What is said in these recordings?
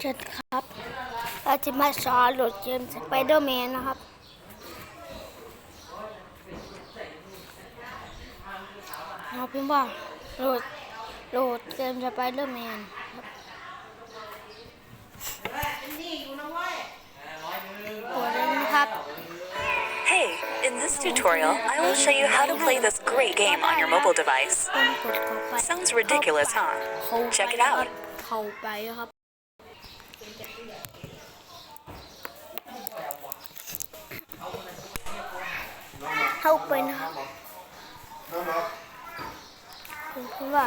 เชิญครับเราจะมาสอนโหลดเกมสไปเดอร์แมนนะครับ เราพิมพ์ว่าโหลดโหลดเกมสไปเดอร์แมนครับกดเลยนะครับ Hey, in this tutorial, I will show you how to play this great game on your mobile device. ต้องกดเข้าไป Sounds ridiculous, huh? เข้าไป Check it out. เข้าไปครับ เข้าไปนะครับคือว่า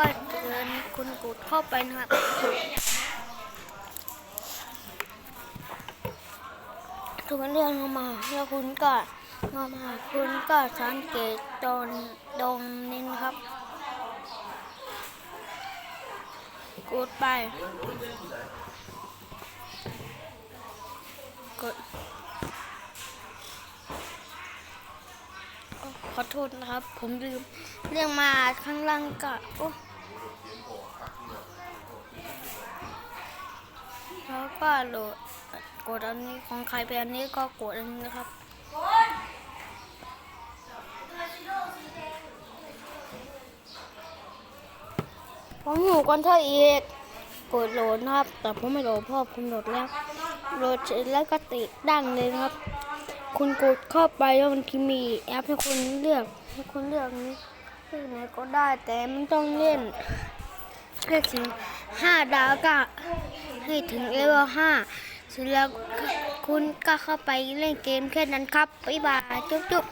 ก็เดินคุณกดเข้าไปนะครับทุกคนเลื่อนเข้ามา แล้วคุณก็เข้ามาคุณก็สังเกตตรงตรงนี้นะครับกดไป กด ขอโทษนะครับ ผมลืม เรื่องมาข้างล่างก็โอ้แล้ วก็โหลดกดอันนี้ของใครเป็นอันนี้ก็กดอันนี้นะครับผมอยู่กันเท่าอีกกดโหลดนะครับ แต่ผมไม่โหลดพราะผมโหลดแล้วโหลดเสร็จแล้วก็ติดดังเลยนะครับ คุณกดเข้าไปแล้วมันจะมีแอปให้คุณเลือกให้คุณเลือกนี้เลือกไหนก็ได้แต่มันต้องเล่นให้ถึง ห้าดาวก็ให้ถึงเลเวลห้าสร็จแล้วคุณก็เข้าไปเล่นเกมแค่นั้นครับ บ๊ายบาย จุ๊บจุ๊บ